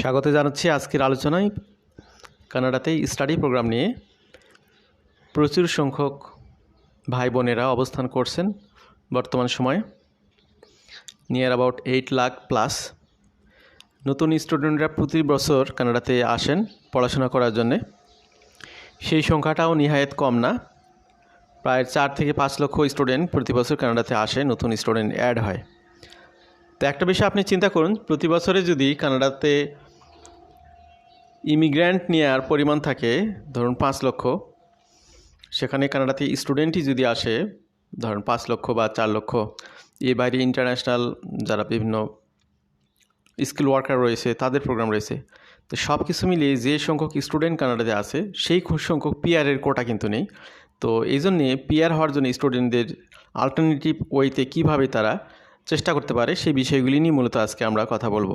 স্বাগত জানাচ্ছি আজকের আলোচনায় কানাডাতে স্টাডি প্রোগ্রাম নিয়ে। প্রচুর সংখ্যক ভাই বোনেরা অবস্থান করছেন বর্তমান সময়ে। Near about eight lakh plus নতুন স্টুডেন্টরা প্রতি বছর কানাডাতে আসেন পড়াশোনা করার জন্যে। সেই সংখ্যাটাও নিহায়ত কম না। প্রায় চার থেকে পাঁচ লক্ষ স্টুডেন্ট প্রতি বছর কানাডাতে আসে নতুন স্টুডেন্ট অ্যাড হয়। তো একটা বিষয় আপনি চিন্তা করুন, প্রতি বছরে যদি কানাডাতে ইমিগ্র্যান্ট নেওয়ার পরিমাণ থাকে, ধরুন পাঁচ লক্ষ, সেখানে কানাডাতে স্টুডেন্টই যদি আসে, ধরুন পাঁচ লক্ষ বা চার লক্ষ, এ বাইরে ইন্টারন্যাশনাল যারা বিভিন্ন স্কিল ওয়ার্কার রয়েছে, তাদের প্রোগ্রাম রয়েছে, তো সব কিছু মিলিয়ে যে সংখ্যক স্টুডেন্ট কানাডাতে আছে, সেই সংখ্যক পিআরের কোটা কিন্তু নেই। তো এই জন্যে পিআর হওয়ার জন্য স্টুডেন্টদের আলটারনেটিভ ওয়েতে কীভাবে তারা চেষ্টা করতে পারে, সেই বিষয়গুলি নিয়ে মূলত আজকে আমরা কথা বলব।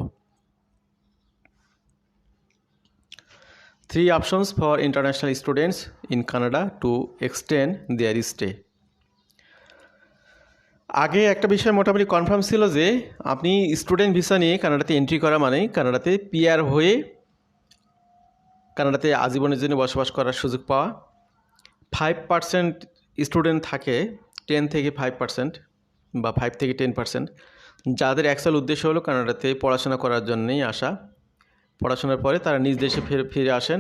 Three options for international students in Canada to extend their stay আগে একটা বিষয় মোটামুটি কনফার্ম ছিল যে, আপনি স্টুডেন্ট ভিসা নিয়ে কানাডাতে এন্ট্রি করা মানে কানাডাতে পিআর হয়ে কানাডাতে আজীবনের জন্য বসবাস করার সুযোগ পাওয়া। ফাইভ পার্সেন্ট স্টুডেন্ট থাকে টেন থেকে ফাইভ পার্সেন্ট বা ফাইভ থেকে টেন পার্সেন্ট যাদের অ্যাকচুয়াল উদ্দেশ্য হলো কানাডাতে পড়াশোনা করার জন্যেই আসা। পড়াশোনার পরে তারা নিজ দেশে ফিরে ফিরে আসেন।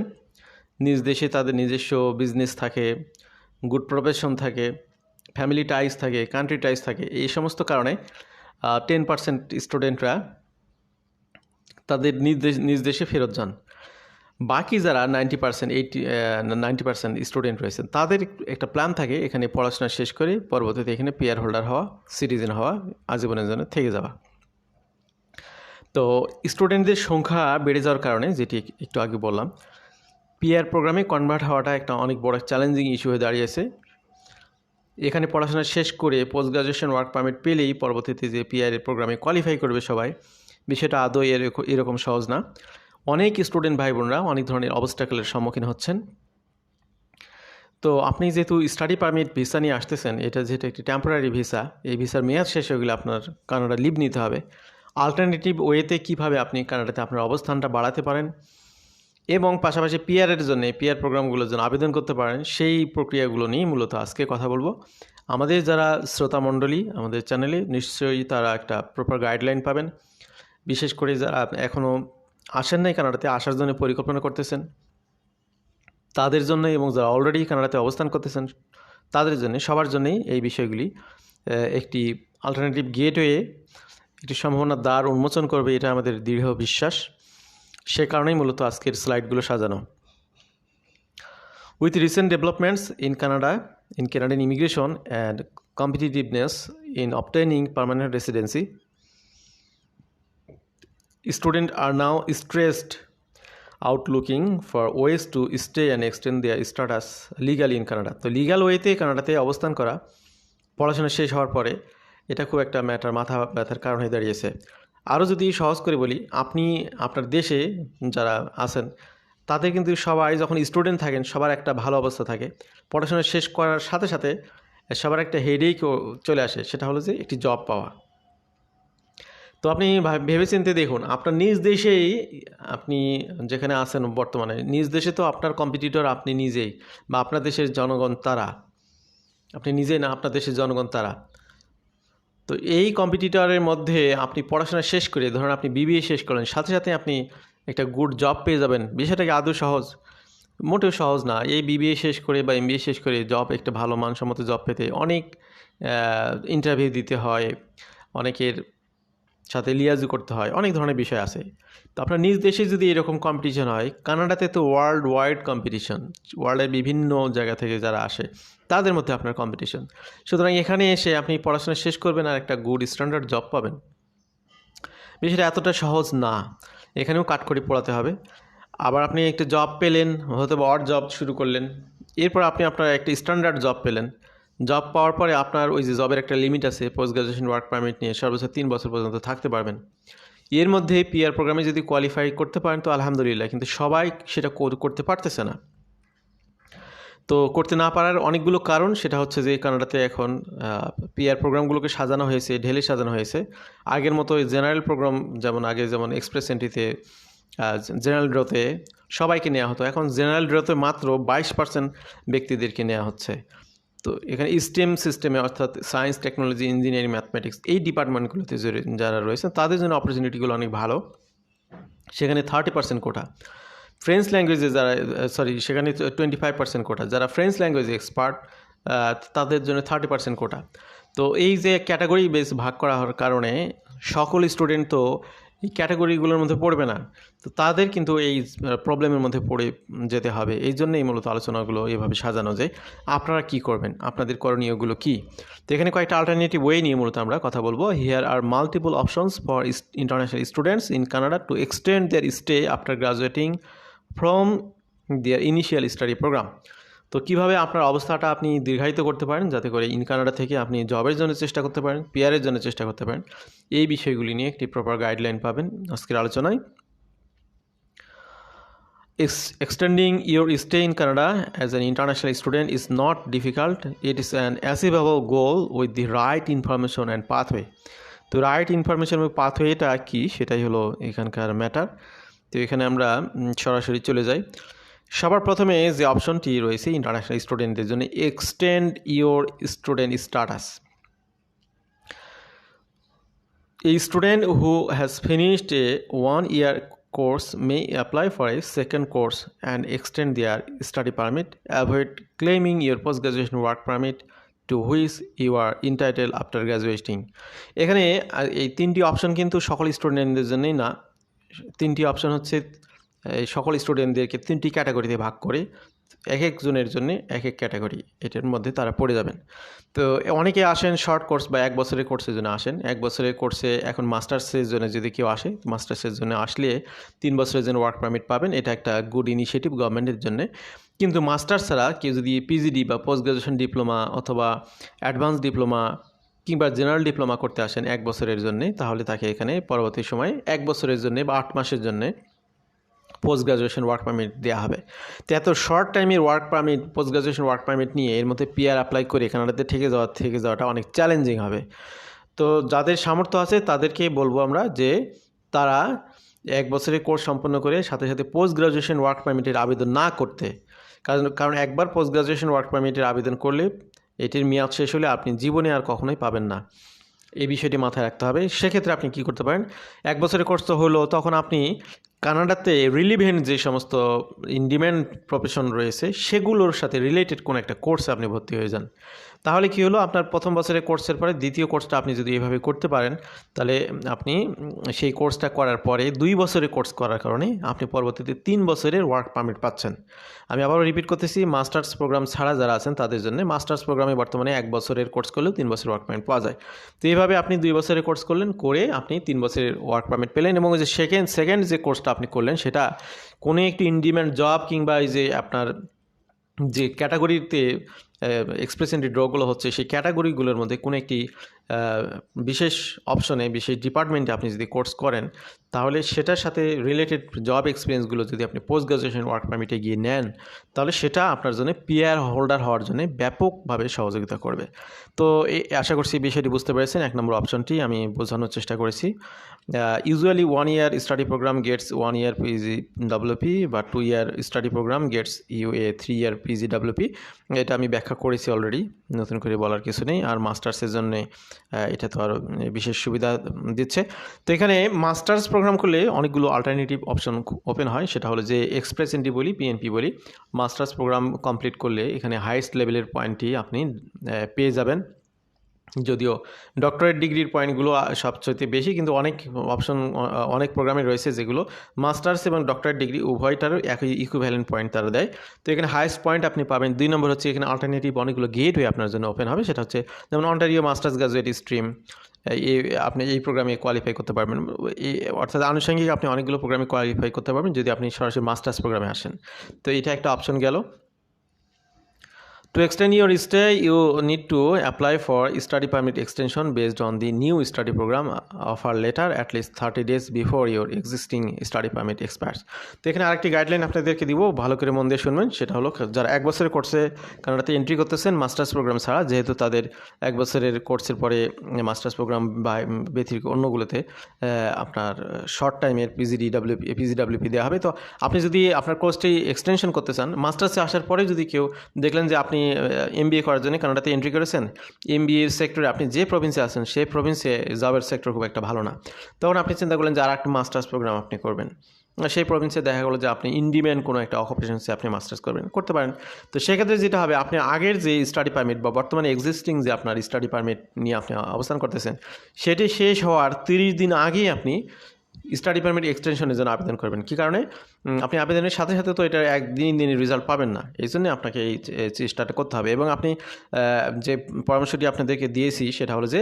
নিজ দেশে তাদের নিজস্ব বিজনেস থাকে গুড প্রফেশন থাকে ফ্যামিলি টাইস থাকে কান্ট্রি টাইস থাকে। এই সমস্ত কারণে টেন পার্সেন্ট স্টুডেন্টরা তাদের নিজ দেশ, নিজ দেশে ফেরত যান। বাকি যারা ninety percent eighty ninety percent student রয়েছেন, তাদের একটা প্ল্যান থাকে, এখানে পড়াশোনা শেষ করে পরবর্তীতে এখানে পিয়ার হোল্ডার হওয়া সিটিজেন হওয়া, আজীবনের জন্য থেকে যাওয়া। তো স্টুডেন্টদের সংখ্যা বেড়ে যাওয়ার কারণে, যেটি একটু আগে বললাম পিআর প্রোগ্রামে কনভার্ট হওয়াটা একটা অনেক বড় চ্যালেঞ্জিং ইস্যু হয়ে দাঁড়িয়েছে এখানে পড়াশোনা শেষ করে পোস্ট গ্রাজুয়েশন ওয়ার্ক পারমিট পেলেই পরবর্তীতে যে পিআর প্রোগ্রামে কোয়ালিফাই করবে সবাই, বিষয়টা আদৌ এরকম সহজ না। অনেক স্টুডেন্ট ভাই বোনরা অনেক ধরনের অবস্টাকেলের সম্মুখীন হচ্ছেন। তো আপনি যেহেতু স্টাডি পারমিট ভিসা নিয়ে আসতেছেন, এটা যেটা একটি টেম্পোরারি ভিসা এই ভিসার মেয়াদ শেষ হয়ে গেলে আপনার কানাডা লিভ নিতে হবে। আলটারনেটিভ ওয়েতে কীভাবে আপনি কানাডাতে আপনার অবস্থানটা বাড়াতে পারেন এবং পাশাপাশি পিআরের জন্য পিআর প্রোগ্রামগুলোর জন্য আবেদন করতে পারেন, সেই প্রক্রিয়াগুলো নিয়ে মূলত আজকে কথা বলব। আমাদের যারা শ্রোতা মণ্ডলী, আমাদের চ্যানেলে নিশ্চয়ই তারা একটা প্রপার গাইডলাইন পাবেন। বিশেষ করে যারা এখনও আসেন নাই কানাডাতে, আসার জন্য পরিকল্পনা করতেছেন। তাদের জন্য এবং যারা অলরেডি কানাডাতে অবস্থান করতেছেন, তাদের জন্য সবার জন্যই এই বিষয়গুলি একটি আলটারনেটিভ গেটওয়ে একটি সম্ভাবনার দ্বার উন্মোচন করবে, এটা আমাদের দৃঢ় বিশ্বাস। সে কারণেই মূলত আজকের স্লাইডগুলো সাজানো। With recent developments in Canada in Canadian immigration and competitiveness in obtaining permanent residency students are now stressed out looking for ways to stay and extend their status legally in Canada. তো legal ওয়েতে কানাডাতে অবস্থান করা, পড়াশোনা শেষ হওয়ার পরে এটা খুব একটা ম্যাটার মাথা ব্যথার কারণ হয়ে দাঁড়িয়েছে। আরও যদি সহজ করে বলি, আপনি, আপনার দেশে যারা আছেন, তাদের কিন্তু সবাই যখন স্টুডেন্ট থাকেন, সবার একটা ভালো অবস্থা থাকে। পড়াশোনা শেষ করার সাথে সাথে, সবার একটা হেডেকও চলে আসে, সেটা হলো যে একটি জব পাওয়া। তো আপনি ভেবেচিন্তে দেখুন, আপনার নিজ দেশেই আপনি যেখানে আছেন বর্তমানে, নিজ দেশে তো আপনার কম্পিটিটর আপনি নিজেই বা আপনার দেশের জনগণ তারা। আপনি নিজেই না, আপনার দেশের জনগণ তারা। তো এই কম্পিটিটরের মধ্যে আপনি পড়াশোনা শেষ করে, ধরুন আপনি বিবিএ শেষ করলেন, সাথে সাথে আপনি একটা গুড জব পেয়ে যাবেন। বিষয়টাকে আদৌ সহজ, মোটেও সহজ না। এই বিবিএ শেষ করে বা এমবিএ শেষ করে জব একটা ভালো মানসম্মত জব পেতে অনেক ইন্টারভিউ দিতে হয়, অনেকের সাথে লিয়াজু করতে হয়, অনেক ধরনের বিষয় আছে। তো আপনার নিজ দেশে যদি এরকম কম্পিটিশন হয়, কানাডাতে তো ওয়ার্ল্ড ওয়াইড কম্পিটিশন ওয়ার্ল্ডের বিভিন্ন জায়গা থেকে যারা আসে, তাদের মধ্যে আপনার কম্পিটিশন সুতরাং এখানে এসে আপনি পড়াশোনা শেষ করবেন আর একটা গুড স্ট্যান্ডার্ড জব পাবেন। বিষয়টা এতটা সহজ না, এখানেও কাঠখড়ি পড়াতে হবে। আবার আপনি একটা জব পেলেন হয়তো বা অড জব শুরু করলেন, এরপর আপনি আপনার একটা স্ট্যান্ডার্ড জব পেলেন। জব পাওয়ার পরে আপনার ওই যে জবের একটা লিমিট আছে পোস্ট গ্রাজুয়েশন ওয়ার্ক পারমিট নিয়ে সর্বোচ্চ তিন বছর পর্যন্ত থাকতে পারবেন। এর মধ্যে পিআর প্রোগ্রামে যদি কোয়ালিফাই করতে পারেন, তো আলহামদুলিল্লাহ, কিন্তু সবাই সেটা করতে পারতেছে না। তো করতে না পারার অনেকগুলো কারণ, সেটা হচ্ছে যে কানাডাতে এখন পিআর প্রোগ্রামগুলোকে সাজানো হয়েছে, ঢেলে সাজানো হয়েছে। আগের মতো জেনারেল প্রোগ্রাম যেমন আগে যেমন এক্সপ্রেস এন্ট্রিতে জেনারেল ড্রতে সবাইকে নেওয়া হতো। এখন জেনারেল ড্রতে মাত্র বাইশ পার্সেন্ট ব্যক্তিদেরকে নেওয়া হচ্ছে। তো এখানে স্টেম সিস্টেমে অর্থাৎ সায়েন্স টেকনোলজি ইঞ্জিনিয়ারিং ম্যাথমেটিক্স এই ডিপার্টমেন্টগুলোতে যারা রয়েছে তাদের জন্য অপরচুনিটিগুলো অনেক ভালো। সেখানে থার্টি পার্সেন্ট কোটা ফ্রেঞ্চ ল্যাঙ্গুয়েজে যারা সরি সেখানে টোয়েন্টি ফাইভ পার্সেন্ট কোটা যারা ফ্রেঞ্চ ল্যাঙ্গুয়েজে এক্সপার্ট তাদের জন্য থার্টি পার্সেন্ট কোটা তো এই যে ক্যাটাগরি বেস ভাগ করা হওয়ার কারণে, সকল স্টুডেন্ট তো এই ক্যাটাগরিগুলোর মধ্যে পড়বে না। তো তাদের কিন্তু এই প্রবলেমের মধ্যে পড়ে যেতে হবে। এই জন্যই মূলত আলোচনাগুলো এভাবে সাজানো যে আপনারা কি করবেন? আপনাদের করণীয়গুলো কি? তো এখানে কয়েকটা আলটারনেটিভ ওয়ে নিয়ে মূলত আমরা কথা বলব। Here are multiple options for international students in Canada to extend their stay after graduating from their initial study program তো কীভাবে আপনার অবস্থাটা আপনি দীর্ঘায়িত করতে পারেন, যাতে করে ইন কানাডা থেকে আপনি জবের জন্য চেষ্টা করতে পারেন পিয়ারের জন্য চেষ্টা করতে পারেন, এই বিষয়গুলি নিয়ে একটি প্রপার গাইডলাইন পাবেন আজকের আলোচনায়। Ex- extending your stay in Canada as an international student is not difficult. It is an achievable goal with the right information and pathway. তো রাইট ইনফরমেশন এবং পাথওয়েটা কী সেটাই হলো এখানকার ম্যাটার তো এখানে আমরা সরাসরি চলে যাই সবার প্রথমে যে অপশনটি রয়েছে ইন্টারন্যাশনাল স্টুডেন্টদের জন্য extend your student status A student who has finished a one year course may apply for a second course and extend their study permit. Avoid claiming your post graduation work permit to which you are entitled after graduating. এখানে এই তিনটি option কিন্তু সকল স্টুডেন্টদের জন্যই না তিনটি option হচ্ছে সকল স্টুডেন্টদেরকে তিনটি ক্যাটাগরিতে ভাগ করে এক একজনের জন্য এক এক ক্যাটাগরি এটার মধ্যে তারা পড়ে যাবেন। তো অনেকে আসেন শর্ট কোর্স বা এক বছরের কোর্সের জন্য আসেন। এক বছরের কোর্সে এখন মাস্টার্সের জন্য যদি কেউ আসে মাস্টার্সের জন্য আসলে তিন বছরের জন্য ওয়ার্ক পারমিট পাবেন। এটা একটা গুড ইনিশিয়েটিভ গভর্নমেন্টের জন্য। কিন্তু মাস্টার্স ছাড়া কেউ যদি পিজিডি বা পোস্ট গ্রাজুয়েশন ডিপ্লোমা অথবা অ্যাডভান্স ডিপ্লোমা কিংবা জেনারেল ডিপ্লোমা করতে আসেন এক বছরের জন্য, তাহলে তাকে এখানে পরবর্তী সময়ে এক বছরের জন্য বা আট মাসের জন্য পোস্ট গ্রাজুয়েশন ওয়ার্ক পারমিট দেওয়া হবে। তো এত শর্ট টাইমের work permit post graduation work permit নিয়ে এর মধ্যে পিআর অ্যাপ্লাই করে কানাডাতে থেকে যাওয়া, থেকে যাওয়াটা অনেক চ্যালেঞ্জিং হবে। তো যাদের সামর্থ্য আছে তাদেরকে বলব আমরা যে তারা এক বছরের কোর্স সম্পন্ন করে সাথে সাথে পোস্ট গ্রাজুয়েশন ওয়ার্ক পারমিটের আবেদন না করতে। কারণ কারণ একবার পোস্ট গ্রাজুয়েশন ওয়ার্ক পারমিটের আবেদন করলে এটির মেয়াদ শেষ হলে আপনি জীবনে আর কখনোই পাবেন না। এই বিষয়টি মাথায় রাখতে হবে। সেক্ষেত্রে আপনি কি করতে পারেন? এক বছরের কোর্স তো হলো, তখন আপনি কানাডাতে রিলিভেন্ট যে সমস্ত ইনডিম্যান্ড প্রফেশন রয়েছে, সেগুলোর সাথে রিলেটেড কোনো একটা কোর্সে আপনি ভর্তি হয়ে যান। তাহলে কি হলো? আপনার প্রথম বছরের কোর্সের পরে দ্বিতীয় কোর্সটা আপনি যদি এভাবে করতে পারেন, তাহলে আপনি সেই কোর্সটা করার পরে দুই বছরের কোর্স করার কারণে আপনি পরবর্তীতে তিন বছরের ওয়ার্ক পারমিট পাচ্ছেন। আমি আবারও রিপিট করতেছি মাস্টার্স প্রোগ্রাম ছাড়া যারা আছেন তাদের জন্য মাস্টার্স প্রোগ্রামে বর্তমানে এক বছরের কোর্স করলেও তিন বছরের ওয়ার্ক পারমিট পাওয়া যায়। তো এইভাবে আপনি দুই বছরের কোর্স করলেন, করে আপনি তিন বছরের ওয়ার্ক পারমিট পেলেন এবং যে সেকেন্ড সেকেন্ড যে কোর্সটা আপনি করলেন, সেটা কোনো একটি ইনডিম্যান্ড জব কিংবা এই যে আপনার যে ক্যাটাগরিতে এক্সপ্রেসেন্টি ড্রগুলো হচ্ছে সেই ক্যাটাগরিগুলোর মধ্যে কোনো একটি বিশেষ অপশনে বিশেষ ডিপার্টমেন্টে আপনি যদি কোর্স করেন, তাহলে সেটার সাথে রিলেটেড জব এক্সপিরিয়েন্সগুলো যদি আপনি পোস্ট গ্রাজুয়েশন ওয়ার্ক পারমিটে গিয়ে নেন, তাহলে সেটা আপনার জন্য পিআর হোল্ডার হওয়ার জন্য ব্যাপকভাবে সহযোগিতা করবে। তো এই আশা করছি বিষয়টি বুঝতে পেরেছেন। এক নম্বর অপশনটি আমি বোঝানোর চেষ্টা করেছি। Usually one year study program gets one year PG WP বা two year study program gets you a three year PG WP এটা আমি ব্যাখ্যা করেছি অলরেডি নতুন করে বলার কিছু নেই, আর মাস্টার্সের জন্য এটা তো আর বিশেষ সুবিধা দিচ্ছে। তো এখানে মাস্টার্স প্রোগ্রাম করলে অনেকগুলো অল্টারনেটিভ অপশন ওপেন হয়, সেটা হলো যে এক্সপ্রেস এন্ট্রি বলি পিএনপি বলি। মাস্টার্স প্রোগ্রাম কমপ্লিট করলে এখানে হাইয়েস্ট লেভেলের পয়েন্টটি আপনি পেয়ে যাবেন। যদিও ডক্টরেট ডিগ্রির পয়েন্টগুলো সবচেয়ে বেশি, কিন্তু অনেক অপশন অনেক প্রোগ্রামে রয়েছে যেগুলো মাস্টার্স এবং ডক্টরেট ডিগ্রি উভয়টারও একই ইকুইভ্যালেন্ট পয়েন্ট তারা দেয়। তো এখানে হাইয়েস্ট পয়েন্ট আপনি পাবেন, দুই নম্বর হচ্ছে এখানে অল্টারনেটিভ অনেকগুলো গেটওয়ে আপনার জন্য ওপেন হবে, সেটা হচ্ছে যেমন অন্টারিও মাস্টার্স গ্রাজুয়েট স্ট্রিম এই আপনি এই প্রোগ্রামে কোয়ালিফাই করতে পারবেন। অর্থাৎ আনুষঙ্গিক আপনি অনেকগুলো প্রোগ্রামে কোয়ালিফাই করতে পারবেন, যদি আপনি সরাসরি মাস্টার্স প্রোগ্রামে আসেন। তো এটা একটা অপশন গেল। To extend your stay, you need to apply for study permit extension based on the new study program offer letter at least 30 days before your existing study permit expires. তো এখানে আরেকটি guideline আপনাদেরকে দিব ভালো করে মন দিয়ে শুনবেন সেটা হলো যারা এক বছরের কোর্সে কানাডাতে এন্ট্রি করতেছেন মাস্টার্স প্রোগ্রাম ছাড়া যেহেতু তাদের এক বছরের কোর্সের পরে মাস্টার্স প্রোগ্রাম বা ব্যতিরিক্ত অন্যগুলোতে আপনার শর্ট টাইমের পিজিডি ডাব্লিউ পিজিডাব্লিউপি দেওয়া হবে তো আপনি যদি আপনার কোর্সটি এক্সটেনশন করতে চান মাস্টার্সে আসার পরে যদি কেউ দেখলেন যে আপনি এম করার জন্য কানাডাতে এন্ট্রি করেছেন। এম বিএর সেক্টরে আপনি যে প্রভিন্সে আছেন, সেই প্রভিন্সে জবের সেক্টর খুব একটা ভালো না। তখন আপনি চিন্তা করলেন যে আর একটা মাস্টার্স প্রোগ্রাম আপনি করবেন। সেই প্রভিন্সে দেখা গেলো যে আপনি ইন্ডিম্যান্ড কোনো একটা অকুপেশনসে আপনি মাস্টার্স করবেন, করতে পারেন। তো সেক্ষেত্রে যেটা হবে, আপনি আগের যে স্টাডি পারমিট বা বর্তমানে এক্সিস্টিং যে আপনার স্টাডি পারমিট নিয়ে আপনি অবস্থান করতেছেন, সেটি শেষ হওয়ার তিরিশ দিন আগেই আপনি স্টাডি পারমিট এক্সটেনশনের জন্য আবেদন করবেন। কী কারণে? আপনি আবেদনের সাথে সাথে তো এটা একদিন দিনের রেজাল্ট পাবেন না। এই জন্য আপনাকে এই চেষ্টাটা করতে হবে। এবং আপনি যে পরামর্শটি আপনাদেরকে দিয়েছি, সেটা হলো যে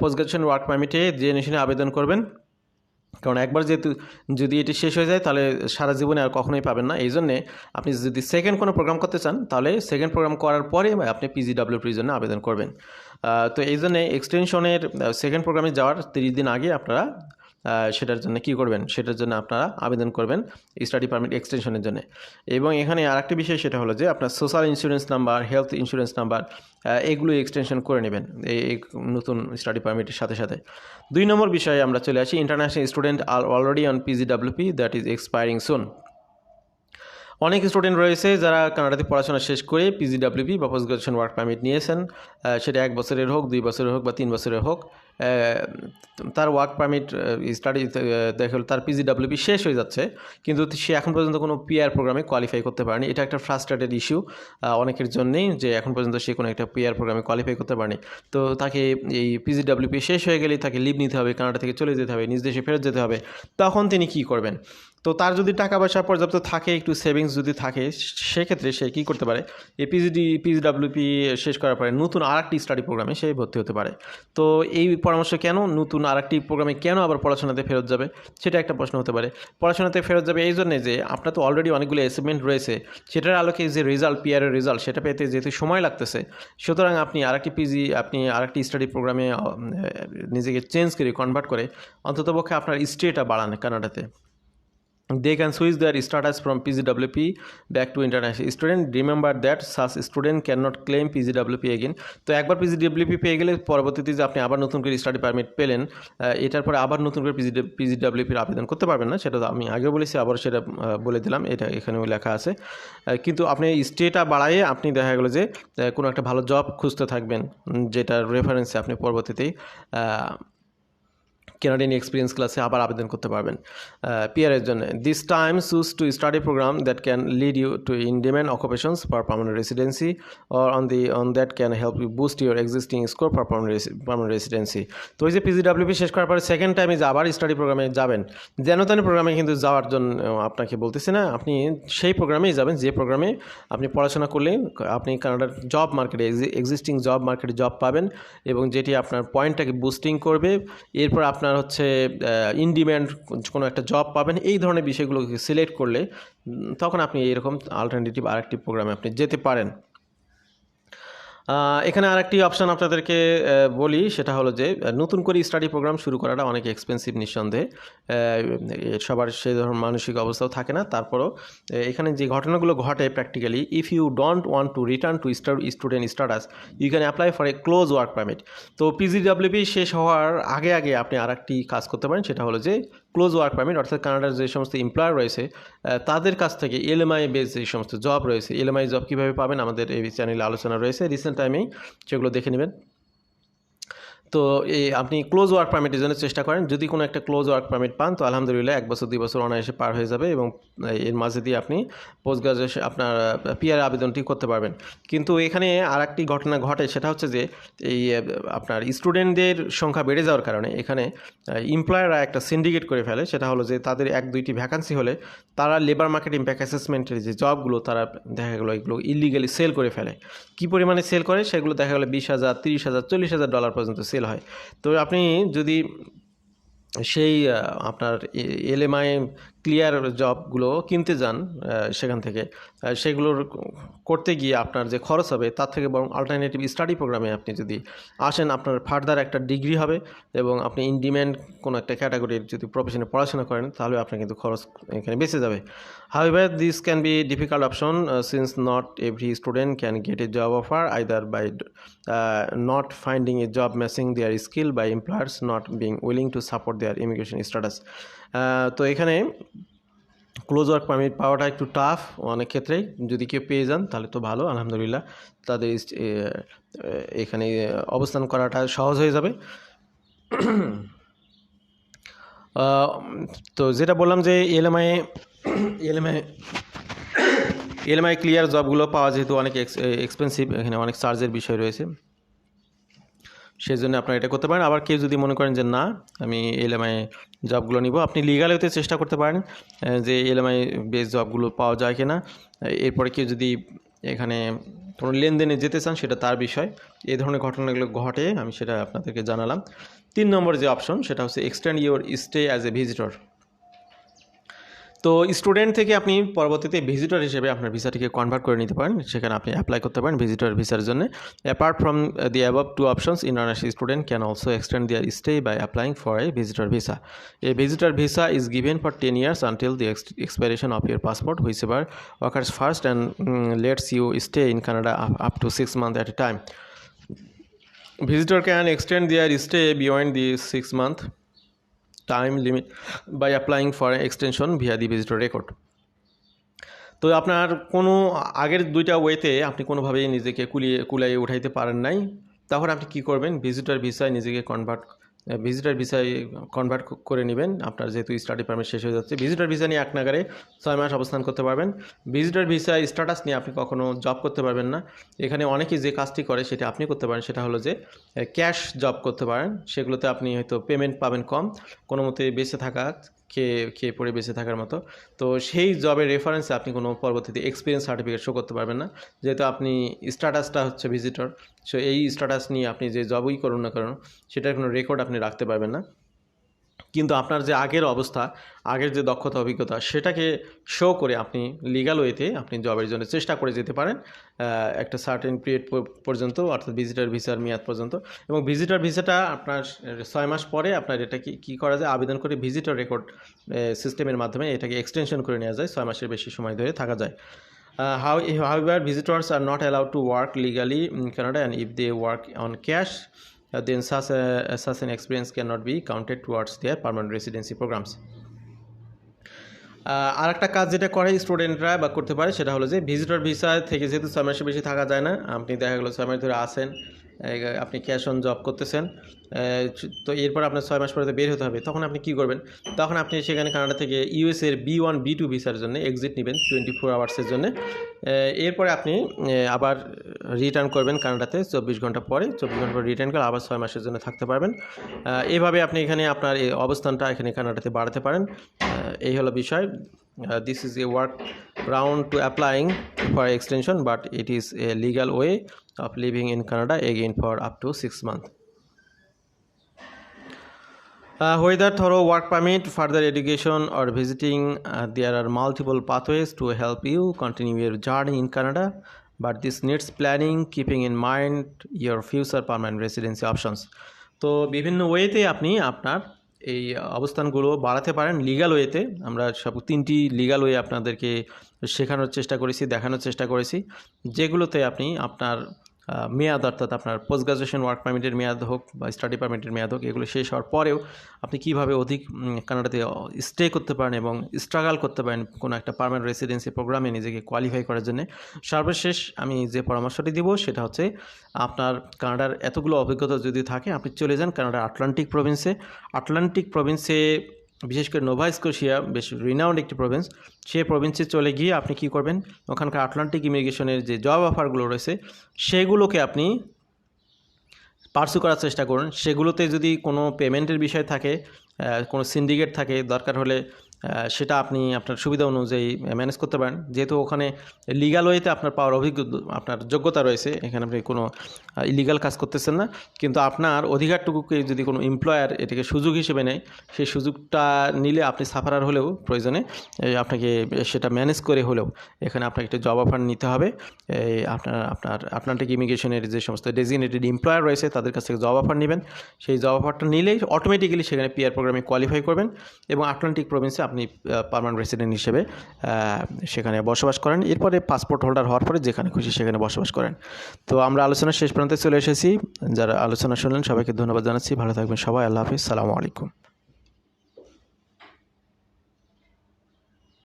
পোস্ট গ্রাজুয়েশন ওয়ার্ক পারমিটে যে নিশনে আবেদন করবেন, কারণ একবার যেহেতু, যদি এটি শেষ হয়ে যায়, তাহলে সারা জীবনে আর কখনোই পাবেন না। এই জন্যে আপনি যদি সেকেন্ড কোনো প্রোগ্রাম করতে চান, তাহলে সেকেন্ড প্রোগ্রাম করার পরে আপনি পিজিডাব্লিউপির জন্য আবেদন করবেন। তো এই জন্যে এক্সটেনশনের সেকেন্ড প্রোগ্রামে যাওয়ার তিরিশ দিন আগে আপনারা সেটার জন্য কি করবেন? সেটার জন্য আপনারা আবেদন করবেন স্টাডি পারমিট এক্সটেনশনের জন্য। এবং এখানে আরেকটি বিষয়, সেটা হলো যে আপনার social insurance number health insurance number এগুলো এক্সটেনশন করে নেবেন এই নতুন স্টাডি পারমিটের সাথে সাথে। দুই নম্বর বিষয়ে আমরা চলে আসি international student R already on PGWP that is expiring soon অনেক স্টুডেন্ট রয়েছে যারা কানাডাতে পড়াশোনা শেষ করে পিজিডাব্লিউপি বা পোস্ট গ্রাজুয়েশন ওয়ার্ক পারমিট নিয়েছেন। সেটা এক বছরের হোক, দুই বছরের হোক বা তিন বছরের হোক। তার ওয়ার্ক পারমিট স্টাডি দেখা গেলো তার পিজিডাব্লিউপি শেষ হয়ে যাচ্ছে, কিন্তু সে এখন পর্যন্ত কোনো পিআর প্রোগ্রামে কোয়ালিফাই করতে পারেনি। এটা একটা ফ্রাস্ট্রেটেড ইস্যু অনেকের জন্যেই যে এখন পর্যন্ত সে কোনো একটা পিআর প্রোগ্রামে কোয়ালিফাই করতে পারেনি। তো তাকে এই পিজিডাব্লিউপি শেষ হয়ে গেলেই তাকে লিভ নিতে হবে, কানাডা থেকে চলে যেতে হবে, নিজ দেশে ফেরত যেতে হবে। তখন তিনি কি করবেন? তো তার যদি টাকা পয়সা পর্যাপ্ত থাকে, একটু সেভিংস যদি থাকে, সেক্ষেত্রে সে কী করতে পারে? এই পিজিডি পিজিডাব্লিউপি শেষ করার পরে নতুন আর একটি স্টাডি প্রোগ্রামে সে ভর্তি হতে পারে। তো এই পরামর্শ কেন? নতুন আর একটি প্রোগ্রামে কেন আবার পড়াশোনাতে ফেরত যাবে? সেটা একটা প্রশ্ন হতে পারে। পড়াশোনাতে ফেরত যাবে এই জন্যে যে, আপনার তো অলরেডি অনেকগুলো অ্যাচিভমেন্ট রয়েছে। সেটার আলোকে যে রেজাল্ট পিআরের রেজাল্ট সেটা পেতে যেহেতু সময় লাগতেছে, সুতরাং আপনি আরেকটি পিজি আপনি আরেকটি স্টাডি প্রোগ্রামে নিজেকে চেঞ্জ করে কনভার্ট করে অন্ততপক্ষে আপনার স্টেটা বাড়ান কানাডাতে। They can switch their status from PGWP back to international student. Remember that such student cannot claim PGWP again. তো একবার PGWP পেয়ে গেলে পরবর্তীতে যে আপনি আবার নতুন করে স্টাডি পারমিট পেলেন এটার পরে আবার নতুন করে পিজি পিজিডাব্লিউপির আবেদন করতে পারবেন না। সেটা তো আমি আগে বলেছি আবার সেটা বলে দিলাম। এটা এখানেও লেখা আছে। কিন্তু আপনি স্টেটা বাড়াইয়ে আপনি দেখা গেলো যে কোনো একটা ভালো জব খুঁজতে থাকবেন যেটার রেফারেন্সে আপনি পরবর্তীতেই আহ, কেনাডিয়ান এক্সপিরিয়েন্স ক্লাসে আবার আবেদন করতে পারবেন। পিয়ারের জন্য this time choose to study program that can lead you to in demand occupations for permanent residency or on the on that can help you boost your existing score for permanent residency তো ওই যে PGWP শেষ করার পরে second টাইমে যে আবার study প্রোগ্রামে যাবেন যেন তেন প্রোগ্রামে কিন্তু যাওয়ার জন্য আপনাকে বলতেছি না আপনি সেই প্রোগ্রামেই যাবেন যে প্রোগ্রামে আপনি পড়াশোনা করলে আপনি কানাডার জব মার্কেটে এক্সিস্টিং জব মার্কেটে জব পাবেন এবং যেটি আপনার পয়েন্টটাকে বুস্টিং করবে। এরপর আপনার হচ্ছে ইন ডিম্যান্ড কোনো একটা জব পাবেন, এই ধরনের বিষয়গুলোকে সিলেক্ট করলে তখন আপনি এরকম আলটারনেটিভ আরেকটি প্রোগ্রামে আপনি যেতে পারেন। এখানে আরেকটি অপশান আপনাদেরকে বলি, সেটা হলো যে নতুন করে স্টাডি প্রোগ্রাম শুরু করাটা অনেক এক্সপেন্সিভ নিঃসন্দেহে। সবার সেই ধরনের মানসিক অবস্থাও থাকে না, তারপরও এখানে যে ঘটনাগুলো ঘটে practically if you don't want to return to student status you can apply for a close work permit তো পিজিডাব্লিউপি শেষ হওয়ার আগে আগে আপনি আরেকটি কাজ করতে পারেন, সেটা হলো যে ক্লোজ ওয়ার্ক পারমিট অর্থাৎ কানাডার যে সমস্ত এমপ্লয়ার রয়েছে তাদের কাছ থেকে এলএমআই বেস যে সমস্ত জব রয়েছে এলএমআই জব কীভাবে পাবেন, আমাদের এই চ্যানেলে আলোচনা রয়েছে। রিসেন্ট টাইমেই সেগুলো দেখে নেবেন। তো এই আপনি ক্লোজ ওয়ার্ক পারমিটের জন্য চেষ্টা করেন। যদি কোনো একটা ক্লোজ ওয়ার্ক পারমিট পান, তো আলহামদুলিল্লাহ এক বছর, দুই বছর অনায়াসে পার হয়ে যাবে এবং এর মাঝে দিয়ে আপনি পোস্ট গ্রাজুয়েশন আপনার পিআর আবেদনটি করতে পারবেন। কিন্তু এখানে আর একটি ঘটনা ঘটে, সেটা হচ্ছে যে, এই আপনার স্টুডেন্টদের সংখ্যা বেড়ে যাওয়ার কারণে এখানে এমপ্লয়াররা একটা সিন্ডিকেট করে ফেলে। সেটা হলো যে, তাদের এক, দুইটি ভ্যাকান্সি হলে তারা লেবার মার্কেট ইম্প্যাক্ট অ্যাসেসমেন্টের যে জবগুলো, তারা দেখা গেলো এগুলো ইলিগালি সেল করে ফেলে। কী পরিমাণে সেল করে? সেগুলো দেখা গেলো বিশ হাজার, তিরিশ হাজার, চল্লিশ হাজার ডলার পর্যন্ত সেল হয়। তো আপনি যদি সেই আপনার এলএমআই ক্লিয়ার জবগুলো কিনতে যান সেখান থেকে। সেগুলোর করতে গিয়ে আপনার যে খরচ হবে, তার থেকে বরং অল্টারনেটিভ স্টাডি প্রোগ্রামে আপনি যদি আসেন, আপনার ফার্দার একটা ডিগ্রি হবে এবং আপনি ইন ডিম্যান্ড কোনো একটা ক্যাটাগরির যদি প্রফেশনে পড়াশোনা করেন, তাহলে আপনার কিন্তু খরচ এখানে বেঁচে যাবে। However this can be difficult option since not every student can get a job offer either by not finding a job matching their skill by employers not being willing to support their immigration status তো এখানে close work permit পাওয়াটা একটু tough অনেক ক্ষেত্রেই। যদি কেউ পেয়ে যান, তাহলে তো ভালো, আলহামদুলিল্লাহ। তাদের এখানে অবস্থান করাটা সহজ হয়ে যাবে। তো যেটা বললাম যে এলএমআই এলএমআই এলএমআই ক্লিয়ার জবগুলো পাওয়া যেহেতু অনেক এক্সপেন্সিভ এখানে অনেক চার্জের বিষয় রয়েছে। সেই জন্য আপনারা এটা করতে পারেন। আবার কেউ যদি মনে করেন যে, না, আমি এলএমআই জবগুলো নিব। আপনি লিগাল হতে চেষ্টা করতে পারেন যে এলএমআই বেস জবগুলো পাওয়া যায় কিনা। এরপরে কেউ যদি এখানে কোনো লেনদেনে যেতে চান, সেটা তার বিষয়। এই ধরনের ঘটনাগুলো ঘটে, আমি সেটা আপনাদেরকে জানালাম। তিন নম্বর যে অপশন, সেটা হচ্ছে extend your stay as a visitor তো স্টুডেন্ট থেকে আপনি পরবর্তীতে ভিজিটর হিসেবে আপনার ভিসাটিকে কনভার্ট করে নিতে পারেন। সেখানে আপনি অ্যাপ্লাই করতে পারেন ভিজিটর ভিসার জন্য। Apart from the above two options international student can also extend their stay by applying for a visitor visa a visitor visa is given for ten years until the expiration of your passport whichever occurs first and mm, lets you stay in Canada up to six six months a time. Visitor can extend their stay beyond the six month. Time limit by applying for an extension via the visitor record. তো আপনার কোনো আগের দুইটা ওয়েতে আপনি কোনোভাবেই নিজেকে কুলিয়ে কুলাইয়ে উঠাইতে পারেন নাই তাহলে আপনি কি করবেন ভিজিটর ভিসায় নিজেকে কনভার্ট ভিজিটর ভিসায় কনভার্ট করে নেবেন। আপনার যেহেতু স্টাডি পারমিট শেষ হয়ে যাচ্ছে। ভিজিটার ভিসা নিয়ে এক নাগারে ছয় মাস অবস্থান করতে পারবেন। ভিজিটার ভিসা স্ট্যাটাস নিয়ে আপনি কখনো জব করতে পারবেন না। এখানে অনেকেই যে কাজটি করে, সেটা আপনি করতে পারেন। সেটা হলো যে ক্যাশ জব করতে পারেন। সেগুলোতে আপনি হয়তো পেমেন্ট পাবেন কম। কোনো মতে বেঁচে থাকা খেয়ে খেয়ে পড়ে বেঁচে থাকার মতো। তো সেই জবের রেফারেন্সে আপনি কোনো পরবর্তীতে এক্সপিরিয়েন্স সার্টিফিকেট শো করতে পারবেন না। যেহেতু আপনি স্ট্যাটাসটা হচ্ছে ভিজিটর সো এই স্ট্যাটাস নিয়ে আপনি যে জবই করুন না কারণ সেটার কোনো রেকর্ড আপনি রাখতে পারবেন না। কিন্তু আপনার যে আগের অবস্থা আগের যে দক্ষতা অভিজ্ঞতা সেটাকে শো করে আপনি লিগাল ওয়েতে আপনি জবের জন্য চেষ্টা করে যেতে পারেন একটা সার্টেন পিরিয়ড পর্যন্ত অর্থাৎ ভিজিটার ভিসার মেয়াদ পর্যন্ত। এবং ভিজিটার ভিসাটা আপনার ছয় মাস পরে আপনার এটা কি কী করা যায়? আবেদন করে ভিজিটার রেকর্ড সিস্টেমের মাধ্যমে এটাকে এক্সটেনশন করে নেওয়া যায় ছয় মাসের বেশি সময় ধরে থাকা যায়। Uh, how, however, visitors are not allowed to work legally and if they work on cash, uh, then such, a, such an experience cannot be counted towards their permanent residency programs. আর একটা কাজ যেটা করে স্টুডেন্টরা বা করতে পারে সেটা হলো যে ভিজিটর ভিসা থেকে যেহেতু ছয় মাসের বেশি থাকা যায় না আপনি দেখা গেলো ছয় মাস ধরে আসেন আপনি ক্যাশ অন জব করতেছেন তো এরপর আপনার ছয় মাস পরে বের হতে হবে, তখন আপনি কি করবেন? তখন আপনি সেখানে কানাডা থেকে ইউএস এর বি ওয়ান বি টু ভিসার জন্য এক্সিট নেবেন টোয়েন্টি ফোর আওয়ার্সের জন্য। এরপরে আপনি আবার রিটার্ন করবেন কানাডাতে চব্বিশ ঘণ্টা পরে, চব্বিশ ঘণ্টা পরে রিটার্ন করে আবার ছয় মাসের জন্য থাকতে পারবেন। এভাবে আপনি এখানে আপনার এই অবস্থানটা এখানে কানাডাতে বাড়াতে পারেন। এই হলো বিষয়। This is a work round to applying for extension but it is a legal way of living in Canada again for up to six month Uh, whether thorough work permit, further education, or visiting, uh, there are multiple pathways to help you continue your journey in Canada. But this needs planning, keeping in mind your future permanent residency options. তো বিভিন্ন ওয়েতে আপনি আপনার এই অবস্থানগুলো বাড়াতে পারেন legal ওয়েতে আমরা সব তিনটি লিগাল ওয়ে আপনাদেরকে শেখানোর চেষ্টা করেছি, দেখানোর চেষ্টা করেছি। যেগুলোতে আপনি আপনার মেয়াদ অর্থাৎ আপনার পোস্ট গ্রাজুয়েশন ওয়ার্ক পারমিটের মেয়াদ হোক বা স্টাডি পারমিটের মেয়াদ হোক, এগুলো শেষ হওয়ার পরেও আপনি কীভাবে অধিক কানাডাতে স্টে করতে পারেন এবং স্ট্রাগল করতে পারেন কোনো একটা পারমানেন্ট রেসিডেন্সি প্রোগ্রামে নিজেকে কোয়ালিফাই করার জন্য, সর্বশেষ আমি যে পরামর্শটি দিব সেটা হচ্ছে আপনার কানাডার এতগুলো অভিজ্ঞতা যদি থাকে, আপনি চলে যান কানাডার আটলান্টিক প্রভিন্সে আটলান্টিক প্রভিন্সে বিশেষ করে নোভা স্কোশিয়া, বেশ রিনাউন্ড একটি প্রভিন্স সেই প্রভিন্সে চলে গিয়ে আপনি কি করবেন? ওখানকার আটলান্টিক ইমিগ্রেশনের যে জব অফারগুলো রয়েছে, সেগুলোকে আপনি পার্সু করার চেষ্টা করুন। সেগুলোতে যদি কোনো পেমেন্টের বিষয় থাকে কোনো সিন্ডিকেট থাকে, দরকার হলে সেটা আপনি আপনার সুবিধা অনুযায়ী ম্যানেজ করতে পারেন। যেহেতু ওখানে লিগাল ওয়েতে আপনার পাওয়ার অভিজ্ঞ, আপনার যোগ্যতা রয়েছে, এখানে আপনি কোনো ইলিগাল কাজ করতেছেন না। কিন্তু আপনার অধিকারটুকুকে যদি কোনো এমপ্লয়ার এটাকে সুযোগ হিসেবে নেয়, সেই সুযোগটা নিলে আপনি সাফারার হলেও প্রয়োজনে আপনাকে সেটা ম্যানেজ করে হলেও এখানে আপনাকে একটা জব অফার নিতে হবে। আপনার আপনার আপনার ইমিগ্রেশনের যে সমস্ত ডেজিগনেটেড এমপ্লয়ার রয়েছে, তাদের কাছ থেকে জব অফার নেবেন। সেই জব অফারটা নিলেই অটোমেটিক্যালি সেখানে পিআর প্রোগ্রামে কোয়ালিফাই করবেন এবং আটলান্টিক প্রভিন্সে আপনি পারমানেন্ট রেসিডেন্ট হিসেবে সেখানে বসবাস করেন। এরপরে পাসপোর্ট হোল্ডার হওয়ার পরে যেখানে খুশি সেখানে বসবাস করেন। তো আমরা আলোচনার শেষ প্রান্তে চলে এসেছি। যারা আলোচনা শুনলেন, সবাইকে ধন্যবাদ জানাচ্ছি। ভালো থাকবেন সবাই। আল্লাহ হাফিজ। সালামু আলাইকুম।